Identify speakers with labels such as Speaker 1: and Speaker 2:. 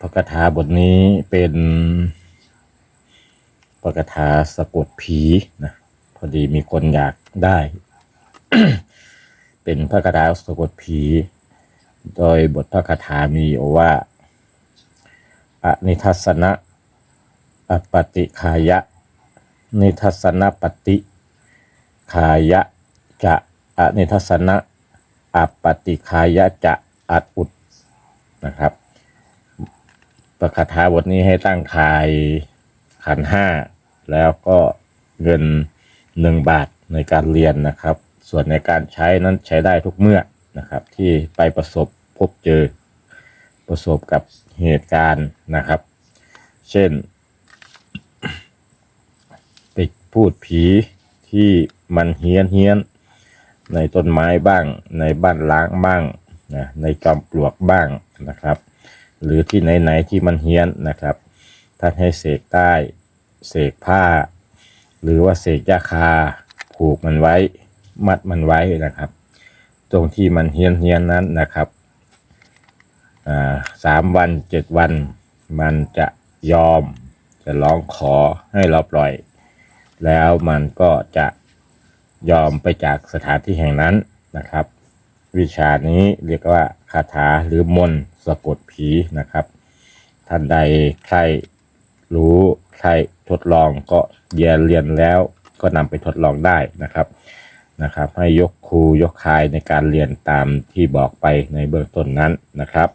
Speaker 1: พระคาถาบทนี้เป็นพระคาถาสะกดผีนะพอดีมีคนอยากได้ เป็นพระคาถาสะกดผี โดยบทพระคาถามีอว่าอนิทัศนะอปฏิคายะ นิทัศนปฏิคายะจะอนิทัศนะอปฏิคายะจะอัดอุด นะครับประคาถาบทนี้ให้ตั้งคายขันห้าแล้วก็เงินหนึ่งบาทในการเรียนนะครับ ส่วนในการใช้นั้นใช้ได้ทุกเมื่อนะครับ ที่ไปประสบพบเจอ ประสบกับเหตุการณ์นะครับ เช่นไปพูดผีที่มันเฮี้ยนเฮี้ยนในต้นไม้บ้างในบ้านล้างบ้าง นะในจอมปลวกบ้างนะครับ หรือที่ไหนๆที่มันเฮี้ยนนะครับท่านให้เสกใต้เสกผ้า หรือว่าเสกยาคา ผูกมันไว้ มัดมันไว้นะครับ ตรงที่มันเฮี้ยนเฮี้ยนนั้นนะครับอ่าสามวันเจ็ดวัน มันจะยอม จะร้องขอให้เราปล่อย แล้วมันก็จะยอมไปจากสถานที่แห่งนั้นนะครับ วิชานี้เรียกว่าคาถาหรือมนต์สะกดผีนะครับ ท่านใดใครรู้ใครทดลองก็เรียนเรียนแล้วก็นำไปทดลองได้นะครับนะครับ ให้ยกครูยกคายในการเรียนตามที่บอกไปในเบื้องต้นนั้นนะครับ